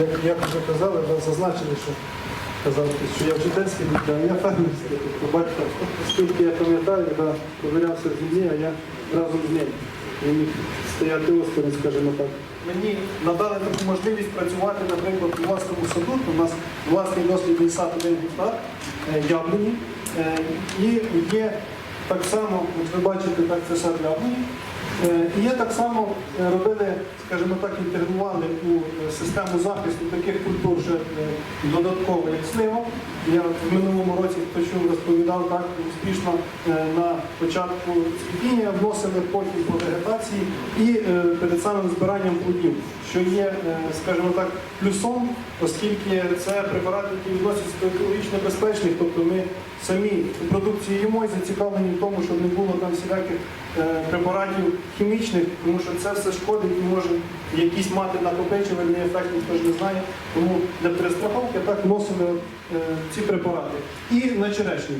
як, як вже казали, да, зазначили, що казали, що я вчительський, я фермерський. Тобто батько, оскільки я пам'ятаю, да, провірявся в землі, а я разом з ним. Не міг стояти осторонь, скажімо так. Мені надали таку можливість працювати, наприклад, у власному саду. У нас власний дослідний сад один гектар е, яблуні. Е, І є так само, от ви бачите, так це сад яблуні. Е, є так само е, робили, скажімо так, інтегрували у е, систему захисту таких культур вже е, додатково, як сливо. Я в минулому році хто чув, розповідав так успішно е, на початку цвітіння вносили потім по вегетації і е, самим збиранням плодів, що є, е, скажімо так, плюсом, оскільки це препарати, які відносяться до екологічно безпечних, тобто ми самі продукції їмо і зацікавлені в тому, щоб не було там всіляких е, препаратів хімічних, тому що це все шкодить і може якийсь мати накопичувальний ефект, ніхто ж не знає. Тому для перестраховки так вносили е, ці препарати. І на черешні,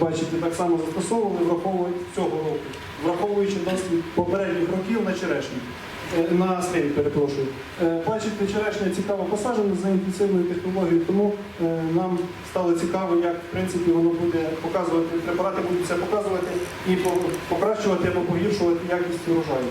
бачите, так само застосовували, враховуючи цього року, враховуючи досвід попередніх років на черешні. Е, На сливі, перепрошую. Е, Бачите, черешня цікаво посаджена за інтенсивною технологією, тому е, нам стало цікаво, як в принципі воно буде показувати, препарати будуть це показувати і покращувати або погіршувати якість урожаю.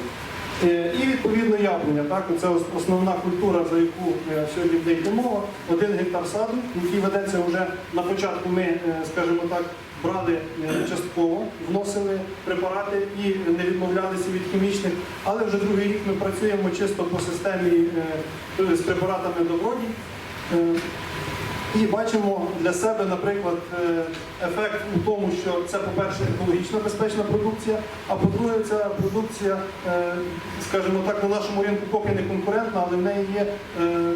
І відповідно яблуня, так, це основна культура, за яку сьогодні йти мова. Один гектар саду, який ведеться вже на початку. Ми, скажімо так, брали е, частково, вносили препарати і не відмовлялися від хімічних, але вже другий рік ми працюємо чисто по системі е, з препаратами добродій. Е, і бачимо для себе, наприклад, е, ефект у тому, що це, по-перше, екологічно безпечна продукція, а по-друге, ця продукція, е, скажімо так, на нашому ринку поки не конкурентна, але в неї є е,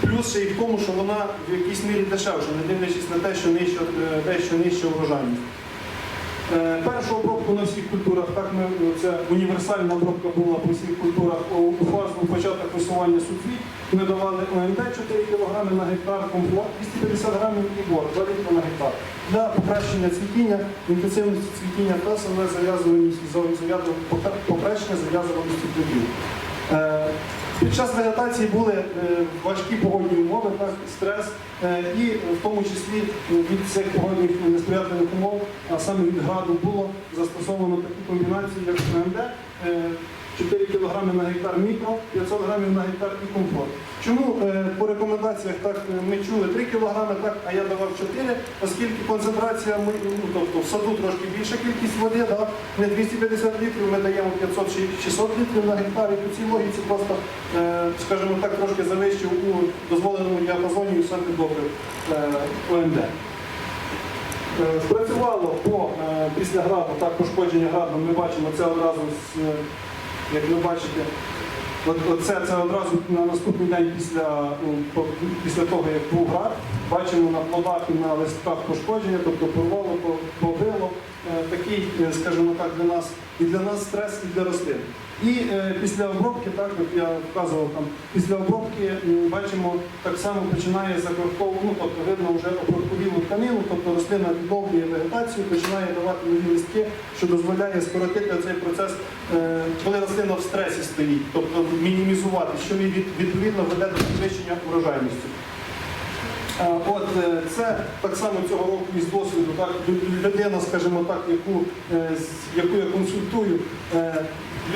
плюс ще й в тому, що вона в якійсь мірі дешевша, не дивлячись на те, що нижче, е, те, що нижче врожайність. Е, Першу обробку на всіх культурах, так ми це універсальна обробка була по всіх культурах у фазу початок висування суцвіт. Ми давали ОМД 4 кг на гектар, комплект 250 грамів і бор 2 літри на гектар. Для покращення цвітіння, інтенсивності цвітіння та саме зав'язуваність покращення зав'язуваності плодів. Е, Під час вегетації були е, важкі погодні умови, так, стрес, е, і в тому числі від цих погодних несприятливих умов, а саме від граду, було застосовано таку комбінацію, як ММД, е, 4 кг на гектар мікро, 500 грамів на гектар і комфорт. Чому е, по рекомендаціях так е, ми чули 3 кг, так, а я давав 4, оскільки концентрація ну, тобто в саду трошки більша кількість води, да, не 250 літрів, ми даємо 500-600 літрів на гектар, і по цій логіці просто, е, скажімо так, трошки завищив у дозволеному діапазоні саме добрив е, ОМД. Спрацювало по після граду, так пошкодження градом ми бачимо це одразу як ви бачите, от, оце це одразу на наступний день після, ну, після того, як був град, бачимо на плодах і на листках пошкодження, тобто порвало, побило. Е, Такий, е, скажімо так, для нас і для нас стрес, і для рослин. І е, після обробки, так як я вказував там, після обробки м, бачимо так само починає закоркову, ну тобто видно вже обробковілу тканину, тобто рослина відновлює вегетацію, починає давати нові листки, що дозволяє скоротити цей процес, е, коли рослина в стресі стоїть, тобто мінімізувати, що від- відповідно веде до підвищення урожайності. Е, От е, це так само цього року із досвіду, так людина, скажімо так, яку, е, яку я консультую,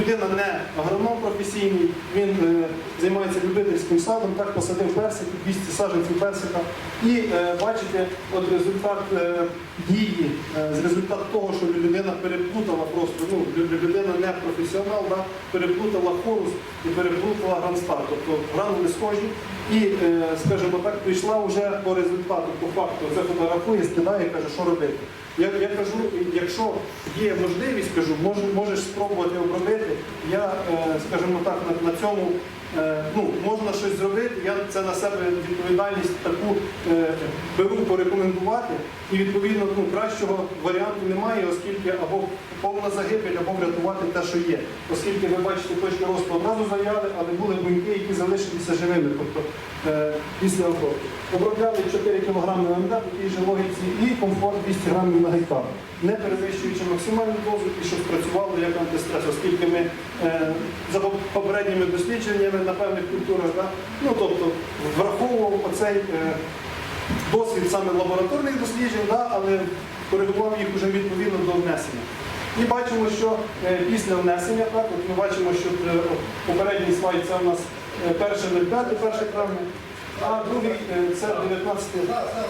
людина не агроном професійний, він е, займається любительським садом, так посадив персик, 200 саджанців персика. І е, бачите, от результат е, дії, е, результат того, що людина переплутала просто, ну, людина не професіонал, да, переплутала хорус і переплутала гранстар, тобто гранули схожі. І, е, скажімо так, прийшла вже по результату, по факту, це фотографує, скидає, каже, що робити. Я, я кажу, якщо є можливість, кажу, може, можеш спробувати обробити. Я, е, скажімо так, на, на цьому ну, можна щось зробити. Я це на себе відповідальність таку е, беру порекомендувати. І відповідно ну, кращого варіанту немає, оскільки або повна загибель, або врятувати те, що є. Оскільки ви бачите, точки росту одразу заяли, але були буньки, які залишилися живими, тобто е, після обробки. Обробляли 4 кг МД в такій же логіці і комфорт 200 грамів на гектар, не перевищуючи максимальну дозу і щоб спрацювало як антистрес, оскільки ми е, за попередніми дослідженнями на певних культурах, да, ну тобто враховуємо. оцей е, досвід саме лабораторних досліджень, да, але коригував їх вже відповідно до внесення. І бачимо, що е, після внесення, так, от ми бачимо, що е, попередній слайд це у нас е, перше 05, 1 травня, а другий е, це 19 Так, так.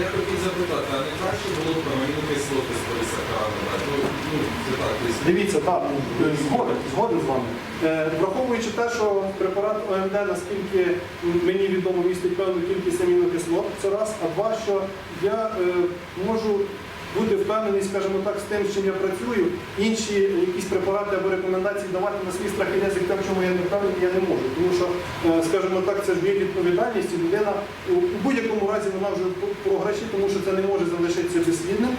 Я хотів запитати, а не краще було б аміну кислоти з полісакарами? Ну, ну. Дивіться, так, е, згоден, згоден з вами. Е, Враховуючи те, що препарат ОМД, наскільки мені відомо, містить певну кількість амінокислот, це раз, а два, що я можу бути впевнений, скажімо так, з тим, з чим я працюю, інші якісь препарати або рекомендації давати на свій страх і ризик, в чому я не впевнений, я не можу. Тому що, е, скажімо так, це ж є відповідальність, і людина у будь-якому разі вона вже програші, тому що це не може залишитися безслідним.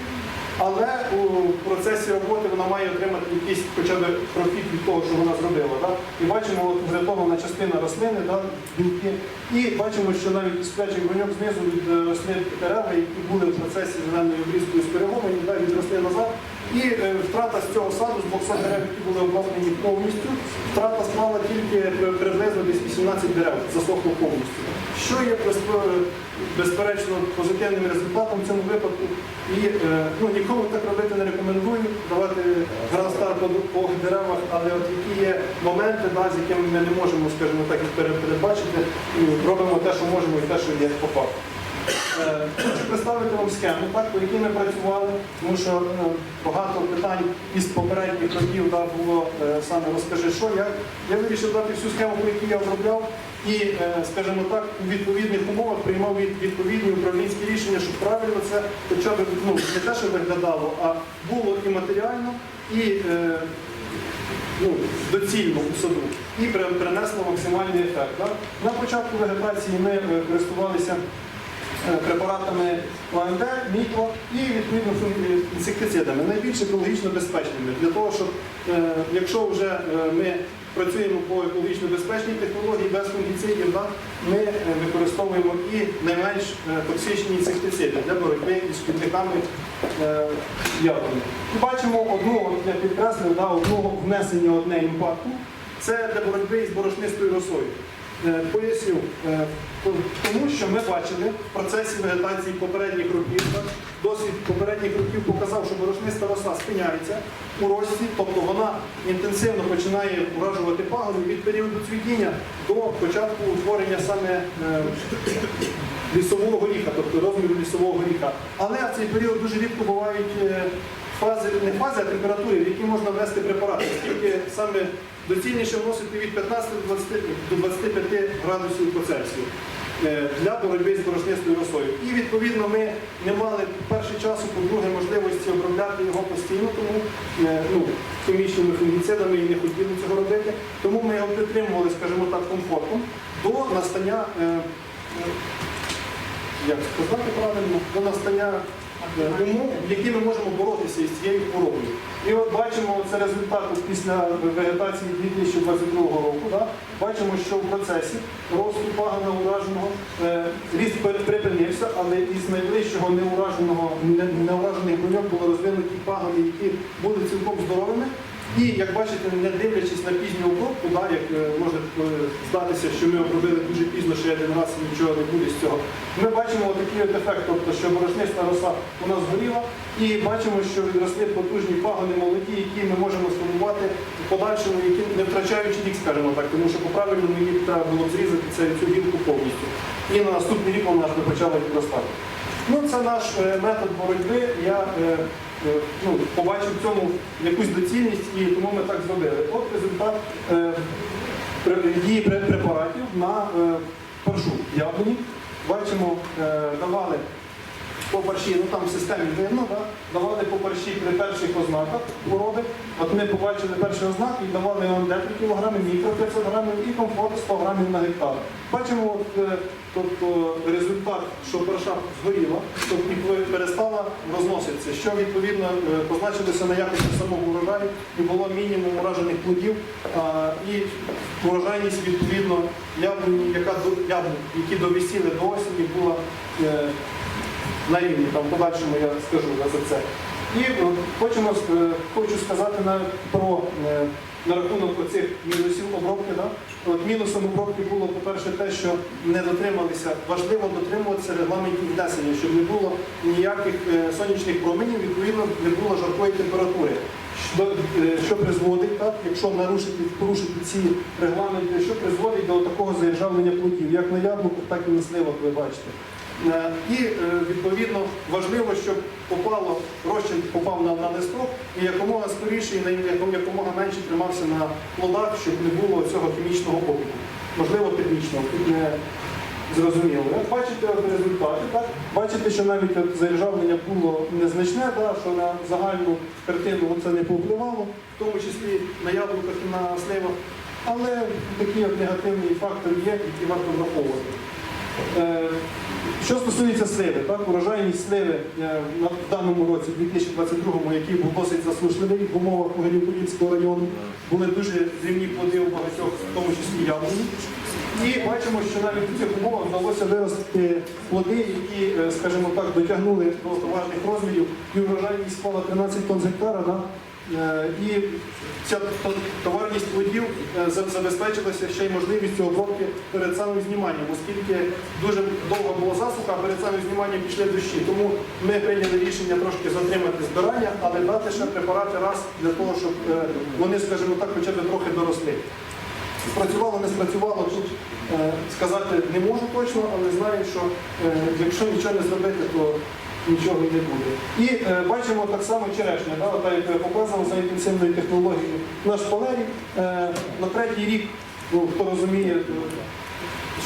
Але у процесі роботи вона має отримати якийсь хоча б профіт від того, що вона зробила. Да? І бачимо, врятована частина рослини, да, білки. І бачимо, що навіть сплячий броньок знизу від е, рослин дерева, які були в процесі зеленої обрізкою скориговані, да, відросли назад. І е, втрата з цього саду, з 200 дерев, які були оброблені повністю, втрата склала тільки приблизно десь 18 дерев, засохло повністю. Що є безперечно позитивним результатом в цьому випадку. І е, ну, нікому так робити не рекомендую, давати гранстар по, по деревах, але от які є моменти, да, з якими ми не можемо, скажімо так, їх передбачити, і робимо те, що можемо, і те, що є по факту. Е, Хочу представити вам схему, так, по якій ми працювали, тому що е, багато питань із попередніх років да, було е, саме розкажи, що як. Я вирішив дати всю схему, по якій я обробляв, і, скажімо так, у відповідних умовах приймав відповідні управлінські рішення, щоб правильно це хоча б ну, не те, що виглядало, а було і матеріально, і ну, доцільно у саду і принесло максимальний ефект. Да? На початку вегетації ми користувалися препаратами ОМД, мікро і відповідно інсектицидами, найбільш екологічно безпечними. Для того, щоб е, якщо вже е, ми працюємо по екологічно безпечній технології без фунгіцидів, ми е, використовуємо і найменш е, токсичні інсектициди для боротьби із шкідниками е, бачимо одну, я підкреслив, одного внесення одне імпакту. Це для боротьби із борошнистою росою. Е, Поясню, Е, тому що ми бачили в процесі вегетації попередніх років, досвід попередніх років показав, що борошниста роса спиняється у рості, тобто вона інтенсивно починає уражувати пагони від періоду цвітіння до початку утворення саме е, лісового горіха, тобто розміру лісового горіха. Але в цей період дуже рідко бувають фази, не фази, а температури, в які можна ввести препарати, оскільки саме доцільніше вносити від 15 до 20 до 25 градусів по Цельсію е, для боротьби з борошнистою росою. І відповідно ми не мали перший часу, по-друге, можливості обробляти його постійно, тому е, ну, хімічними фунгіцидами і не хотіли цього робити. Тому ми його підтримували, скажімо так, комфортом до настання. е, як сказати правильно, до настання умов, які ми можемо боротися із цією хворобою. І от бачимо це результат після вегетації 2022 року. Да? Бачимо, що в процесі росту пагана ураженого е, ріст припинився, але із найближчого неураженого, не- неуражених бруньок було розвинуті пагани, які були цілком здоровими. І як бачите, не дивлячись на пізню обробку, да, як е, може е, здатися, що ми обробили дуже пізно, що один раз нічого не буде з цього. Ми бачимо такий от ефект, тобто, що борошниста роса у нас згоріла, і бачимо, що відросли потужні пагони молоді, які ми можемо сформувати в подальшому, які не втрачаючи рік, скажімо так, тому що по-правильному її треба було зрізати цю- гілку повністю. І на наступний рік вона ж би почала відростати. Ну, це наш е, метод боротьби. Я ну, побачив в цьому якусь доцільність і тому ми так зробили. От результат е, дії препаратів на е, паршу яблуні. Бачимо, е, давали по парші, ну там в системі видно, да? давали по парші при перших ознаках хвороби. От ми побачили перші ознаки і давали ОМД 3 кг, мікро 500 грамів і комфорт 100 грамів на гектар. Бачимо от, тобто, результат, що парша згоріла, і перестала розноситися, що відповідно е, позначилося на якості самого урожаю і було мінімум уражених плодів а, і урожайність відповідно яблуні, яка до які довісіли до осені, була на рівні, там подальшому я скажу за це. І хочемо, е, хочу сказати навіть про е, на рахунок оцих мінусів обробки. Да? От мінусом обробки було, по-перше, те, що не дотрималися, важливо дотримуватися регламентів внесення, щоб не було ніяких е, сонячних променів, відповідно не було жаркої температури. Що, що призводить, так, якщо нарушити, порушити ці регламенти, що призводить до такого заіржавлення плодів, як на яблуках, так і на сливах, ви бачите. Е, І е, відповідно важливо, щоб попало, розчин попав на, на листок і якомога скоріше і якомога менше тримався на плодах, щоб не було цього хімічного опіку. Можливо, термічного, тут не зрозуміло. Як бачите от результати, так? бачите, що навіть от заіржавлення було незначне, да? що на загальну картину це не повпливало, в тому числі на яблуках і на сливах. Але такий от негативний фактор є, який варто враховувати. Е, Що стосується сливи, так, урожайність сливи е, на- в даному році, 2022-му, який був досить заслужливий в умовах Могилів-Подільського району, були дуже дрібні плоди у багатьох, в тому числі яблуні. І бачимо, що навіть у цих умовах вдалося виростити плоди, які, е, скажімо так, дотягнули до товарних розмірів, і урожайність склала 13 тонн з гектара. Да? Е, І ця товарність плодів е, забезпечилася ще й можливістю обробки перед самим зніманням, оскільки дуже довга була засуха, а перед самим зніманням пішли дощі. Тому ми прийняли рішення трошки затримати збирання, але дати ще препарати раз для того, щоб е, вони, скажімо так, хоча б трохи доросли. Спрацювало, не спрацювало, тут сказати не можу точно, але знаю, що якщо нічого не зробити, то нічого не буде. І е, бачимо так само черешня, да, та, яку я показував за інтенсивною технологією. Наш полерій е, на третій рік, ну, хто розуміє, е,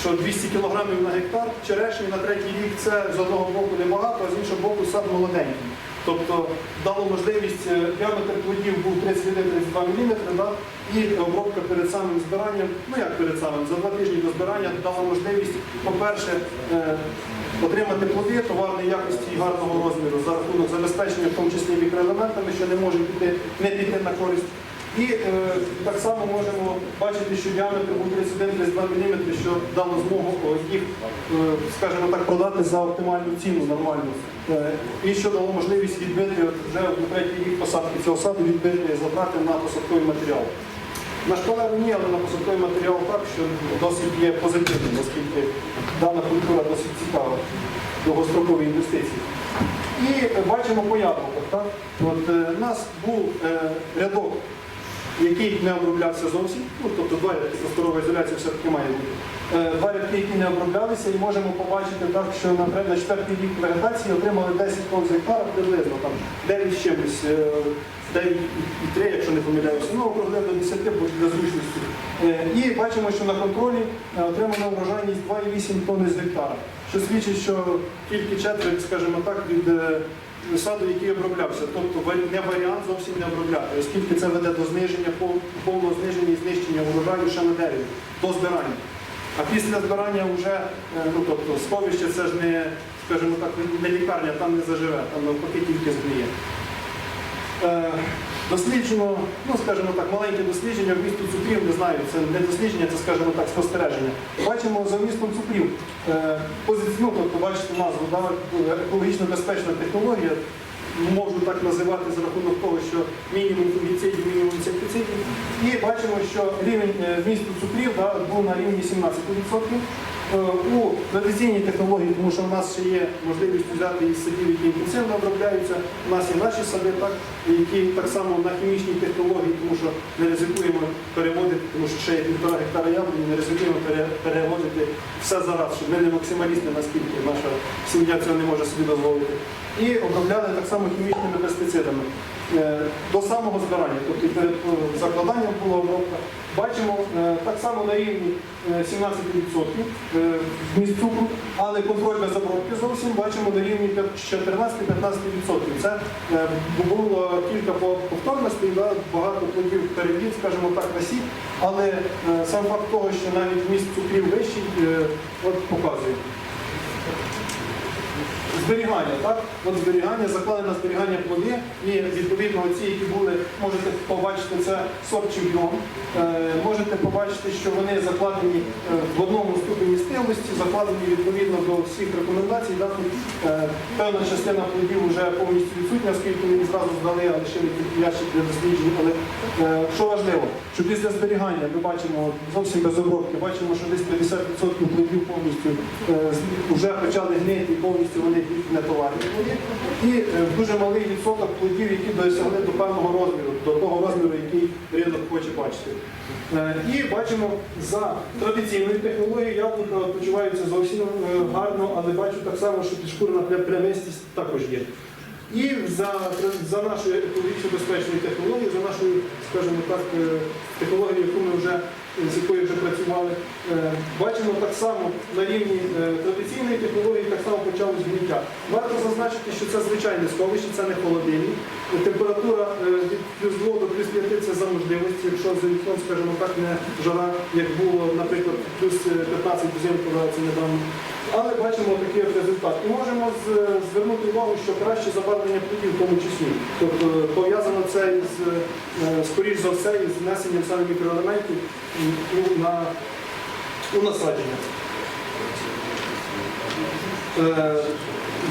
що 200 кілограмів на гектар черешні на третій рік це з одного боку небагато, а з іншого боку сад молоденький. Тобто дало можливість, е, діаметр плодів був 31-32 мм, да, і обробка перед самим збиранням, ну як перед самим, за два тижні до збирання дала можливість, по-перше, е, отримати плоди товарної якості і гарного розміру за рахунок забезпечення, в тому числі мікроелементами, що не можуть піти, не піти на користь. І е, так само можемо бачити, що діаметр був 31-32 мм, що дало змогу їх, е, скажімо так, продати за оптимальну ціну нормальну. Е, і що дало можливість відбити вже на третій рік посадки цього саду, відбити затрати на посадковий матеріал. На шпалер ні, але на посадковий матеріал так, що досить є позитивним, оскільки дана культура досить цікава, довгострокові інвестиції. І е, бачимо по яблуках. От, е, нас був е, рядок, який не оброблявся зовсім, ну, тобто два рядки просторова ізоляція все-таки має бути. Е, Два рядки, які не оброблялися, і можемо побачити так, що на четвертий рік вегетації отримали 10 тонн з гектара приблизно, там 9 з чимось, е, 9,3, якщо не помиляюся, ну округлив до 10 бо для зручності. Е, І бачимо, що на контролі отримана врожайність 2,8 тонни з гектара, що свідчить, що тільки четверть, скажімо так, від саду, який оброблявся. Тобто не варіант зовсім не обробляти, оскільки це веде до зниження, повного зниження і знищення урожаю ще на дереві, до збирання. А після збирання вже, е, ну тобто сховище це ж не, скажімо так, не лікарня, там не заживе, там навпаки тільки згниє. Досліджено, ну скажімо так, маленьке дослідження вмісту цукрів, не знаю, це не дослідження, це скажімо так, спостереження. Бачимо за вмістом цукрів. Е, ну, тобто бачите назву, да, екологічно безпечна технологія. Можу так називати за рахунок того, що мінімум фунгіцидів, мінімум інсектицидів. І бачимо, що рівень е, вмісту цукрів да, був на рівні 17%. Е, У традиційній технології, тому що в нас ще є можливість взяти із садів, які інтенсивно обробляються. У нас є наші сади, так, які так само на хімічній технології, тому що не ризикуємо переводити, тому що ще є півтора гектара яблуні, не ризикуємо переводити все зараз, щоб ми не максималісти, наскільки наша сім'я цього не може собі дозволити. І обробляли так само хімічними пестицидами до самого збирання, тобто і перед е, закладанням була обробка. Бачимо е, так само на рівні е, 17% е, вміст цукру, але контроль без обробки зовсім бачимо на рівні 14-15%. Це е, було кілька по- повторностей, багато плодів перевід, скажімо так, насіб, але е, сам факт того, що навіть вміст цукрів вищий, е, от показує. Зберігання, так? От зберігання, закладено зберігання плоди, і відповідно ці, які були, можете побачити, це сорт чемпіон. Е, можете побачити, що вони закладені е, в одному ступені стилості, закладені відповідно до всіх рекомендацій. Да? Тут, е, певна частина плодів вже повністю відсутня, оскільки їх зразу здали, а лишили тільки ящик для досліджень. Але е, що важливо, що після зберігання ми бачимо зовсім без обробки, бачимо, що десь 50% плодів повністю е, вже почали гнити і повністю вони товарні. І е, дуже малий відсоток плодів, які досягли до певного розміру, до того розміру, який ринок хоче бачити. Е, І бачимо за традиційною технологією яблука почуваються зовсім е, гарно, але бачу так само, що підшкурна плямистість також є. І за, за нашою екологічно безпечною технологією, за нашою, скажімо так, технологією, яку ми вже з якою вже працювали, бачимо так само на рівні е, традиційної технології, так само почалось гниття. Варто зазначити, що це звичайне сховище, це не холодильник. Температура е, від плюс 2 до плюс 5 це за можливості, якщо за вікном, скажімо так, не жара, як було, наприклад, плюс 15 взимку це недавно. Але бачимо такий результат. І можемо звернути увагу, що краще забарвлення плодів в тому числі. Тобто е, пов'язано це з, е, скоріш за все, із внесенням саме мікроелементів м, у- на, у насадження.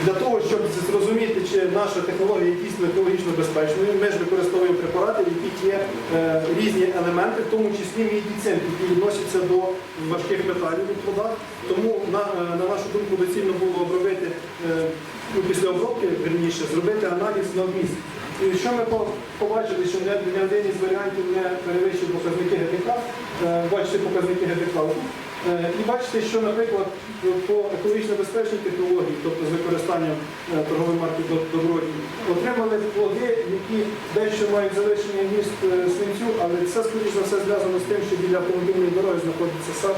Для того, щоб зрозуміти, чи наша технологія дійсно екологічно безпечною, ми ж використовуємо препарати, в яких є е, різні елементи, в тому числі мідіцин, які відносяться до важких металів у плодах. Тому, на, е, на нашу думку, доцільно було обробити е, ну, після обробки, верніше, зробити аналіз на вміст. І що ми побачили, що ні один із варіантів не перевищив показники ГДК, е, бачите показники ГДК. Е, І бачите, що, наприклад, по екологічно безпечній технології, тобто з використанням е, торгової марки «Доб- отримали плоди, які дещо мають залишення міст е, свинцю, але це, скоріш за все, зв'язано з тим, що біля автомобільної дороги знаходиться сад.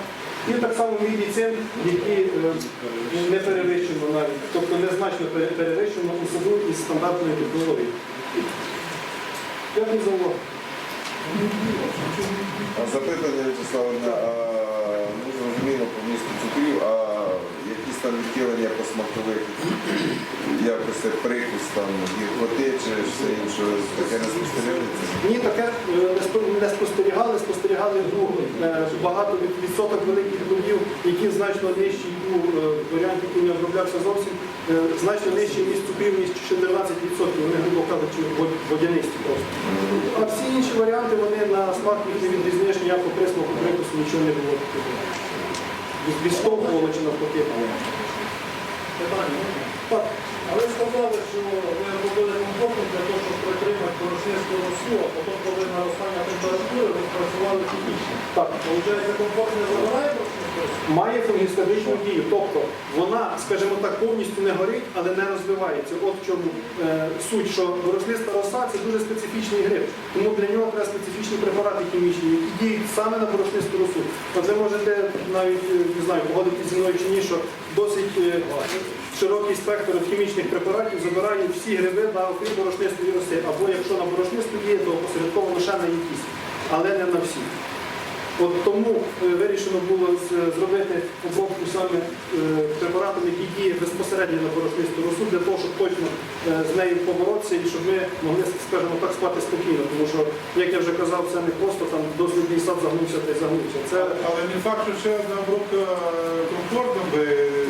І так само мідіцин, який е, не перевищено навіть, тобто незначно пере- перевищено у саду із стандартної технології. Дякую за увагу. Запитання Вячеславовна, а, ну по місту цукрів, а якісь там відхилення по смакових якості прикус, там гіркоти чи все інше, таке не спостерігається? Ні, таке е, не спостерігали, спостерігали ну, багато від- відсоток великих плодів, які значно нижчі у е, варіанті, який не оброблявся зовсім, значно нижчі ніж цукрів, ніж 14%, вони, грубо кажучи, водянисті просто. А всі інші варіанти, вони на смак їх не відрізняєш ніякого присмаку, прикусу, нічого не було. Від- Відштовхувало чи навпаки. Питання. Так. А ви сказали, що ви робили комфортно для того, щоб притримати порошнисту росу, а потім, коли наростання температури, ви працювали технічно. Так. Получається, комфорт не забирає? Має фунгістичну дію. Тобто вона, скажімо так, повністю не горить, але не розвивається. От в чому е, суть, що рослиста роса це дуже специфічний гриб. Тому для нього треба специфічні препарати хімічні, які діють саме на борошнисту росу. От ви можете навіть е, не знаю, погодитися зі мною чи ні, що досить е, широкий спектр хімічних препаратів забирає всі гриби на окрім борошнистої роси. Або якщо на борошнисту діє, то посередковано ще на якісь, але не на всі. От тому е, вирішено було зробити обробку саме е, препаратом, який діє безпосередньо на борошнисту росу, для того, щоб точно е, з нею поборотися і щоб ми могли, скажімо так, спати спокійно. Тому що, як я вже казав, це не просто там дослідний сад загнувся та й загнувся. Це Але не факт, що ще одна обробка комфортна би.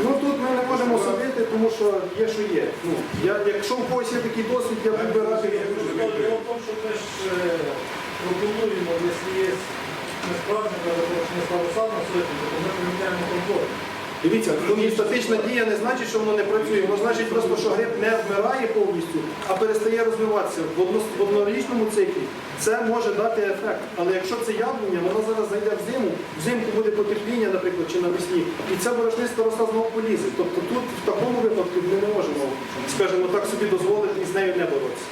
ну тут ми не можемо судити, тому що є, що є. Ну я, якщо в когось є такий досвід, я буду радий. Дело в тому, що ми пропонуємо, якщо є сьогодні, ми поміняємо комфорт. Дивіться, фунгістатична дія не значить, що воно не працює. Воно значить просто, що гриб не вмирає повністю, а перестає розвиватися в, одно, в однорічному циклі. Це може дати ефект. Але якщо це яблуня, воно зараз зайде в зиму, взимку буде потепління, наприклад, чи навесні, і ця борошниста роса знову полізе. Тобто тут в такому випадку ми не можемо, скажімо так, собі дозволити і з нею не боротися.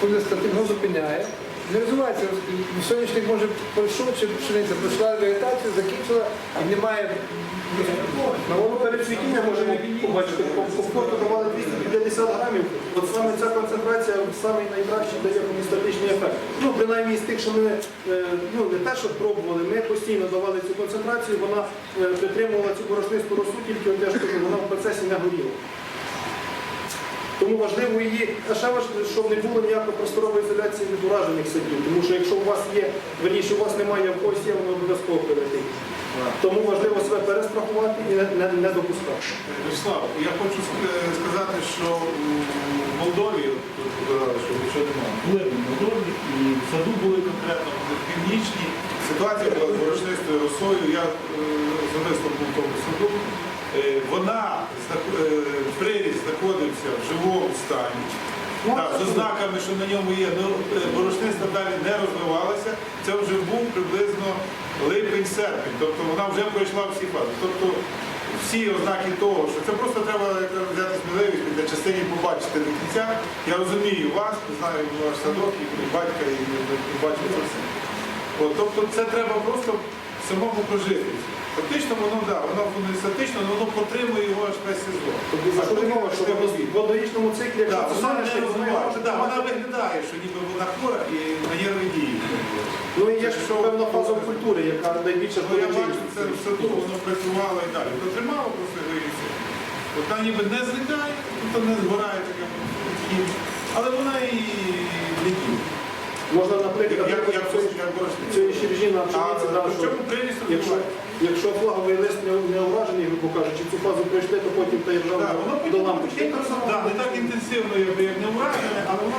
Фундестативно зупиняє, не розвивається. Соняшник може пройшов, чи пшениця пройшла вегетацію, закінчила і немає. На воно перед цвітінням можемо побачити, по комфорту давали 250 грамів. От саме ця концентрація самий найкращий дає гомістатичний ефект. Ну, принаймні з тих, що ми е, ну, не те, що пробували, ми постійно давали цю концентрацію, вона е, підтримувала цю борошнисту росу, тільки я ж кажу, вона в процесі не горіла. Тому важливо її, а ще важливо, щоб не було ніякої просторової ізоляції від уражених садів. Тому що якщо у вас є, верніше, у вас немає в когось є, воно обов'язково прилетить. Тому важливо себе перестрахувати і не, не, не допускати. Вячеслав, я хочу сказати, що в Молдові, що нічого немає, були в Молдові і в саду були конкретно в північній. Ситуація була з борошнистою росою. Я е, особисто був в тому саду. Е, Вона е, приріст знаходився в живому стані. Так, з ознаками, що на ньому є, ну е, борошниста далі не розвивалася. Це вже був приблизно липень-серпень, тобто вона вже пройшла всі фази. Тобто всі ознаки того, що це просто треба взяти сміливість для частині побачити до кінця. Я розумію вас, знаю ваш садок, і батька, і бачу це все. Тобто це треба просто самому прожити. Фактично воно да, воно воно але воно потримує його аж весь сезон. Тобто за що мова, що в водорічному циклі, якщо Да, це вона не розвивається. Да, вона виглядає, що ніби вона хвора і на нерви діє. Ну і є ж певна фаза в культурі, яка найбільше Ну, я бачу, це в саду, воно працювало і далі. То тримало просто. От Вона ніби не злітає, тобто не згорає таке, але вона і діє. Можна, наприклад, Як- як це- як це- цієї щебжі на пшениці, А, да, при що чому якщо, флаговий лист не, не уражений, грубо кажучи, цю фазу пройшли, то потім та як Так, воно до лампочки. так, не так інтенсивно, якби, як не вражене, але воно.